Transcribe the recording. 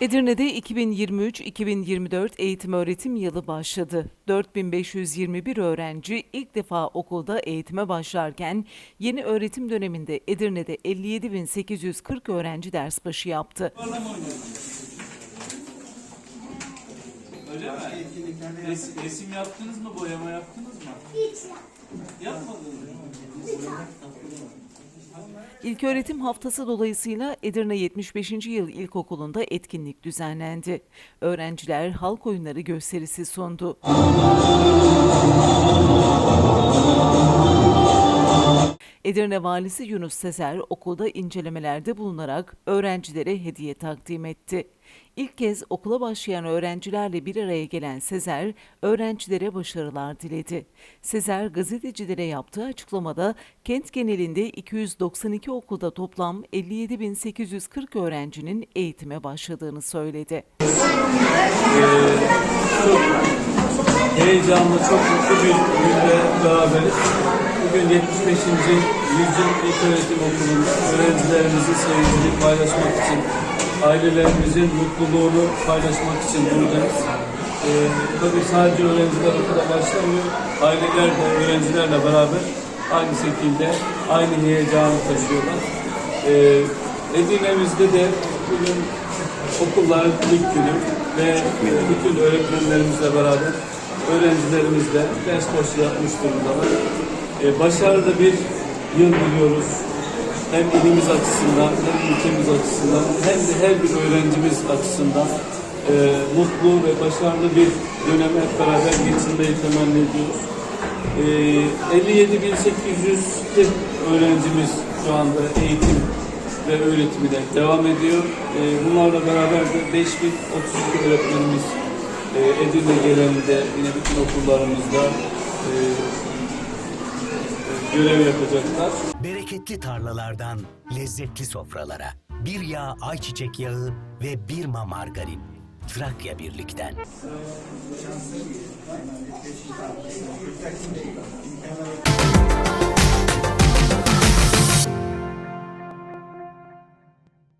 Edirne'de 2023-2024 eğitim öğretim yılı başladı. 4521 öğrenci ilk defa okulda eğitime başlarken yeni öğretim döneminde Edirne'de 57840 öğrenci ders başı yaptı. Öyle mi? Res- resim yaptınız mı, boyama yaptınız mı? Hiç Yapmadınız mı? İlköğretim haftası dolayısıyla Edirne 75. Yıl İlkokulu'nda etkinlik düzenlendi. Öğrenciler halk oyunları gösterisi sundu. Edirne Valisi Yunus Sezer okulda incelemelerde bulunarak öğrencilere hediye takdim etti. İlk kez okula başlayan öğrencilerle bir araya gelen Sezer, öğrencilere başarılar diledi. Sezer, gazetecilere yaptığı açıklamada kent genelinde 292 okulda toplam 57.840 öğrencinin eğitime başladığını söyledi. Heyecanlı, çok mutlu bir günde beraberiz. Bugün 75. Yüzyıl İlköğretim Okulu'nda öğrencilerimizin sevincini paylaşmak için, ailelerimizin mutluluğunu paylaşmak için buradayız. Ee, tabii sadece öğrenciler okula başlamıyor, aileler de öğrencilerle beraber aynı şekilde aynı heyecanı taşıyorlar. Ee, Edirne'mizde de bugün okulların ilk günü ve bütün öğretmenlerimizle beraber öğrencilerimizle ders başı yapmış durumdalar. Ee, başarılı bir yıl diliyoruz. Hem ilimiz açısından hem ülkemiz açısından hem de her bir öğrencimiz açısından e, mutlu ve başarılı bir dönem hep beraber geçirmeyi temenni ediyoruz. Ee, 57.840 öğrencimiz şu anda eğitim ve öğretimine devam ediyor. Ee, bunlarla beraber de 5032 öğretmenimiz e, Edirne genelinde yine bütün okullarımızda e, e, görev yapacaklar. Bereketli tarlalardan lezzetli sofralara. Bir yağ ayçiçek yağı ve bir ma margarin. Trakya Birlik'ten.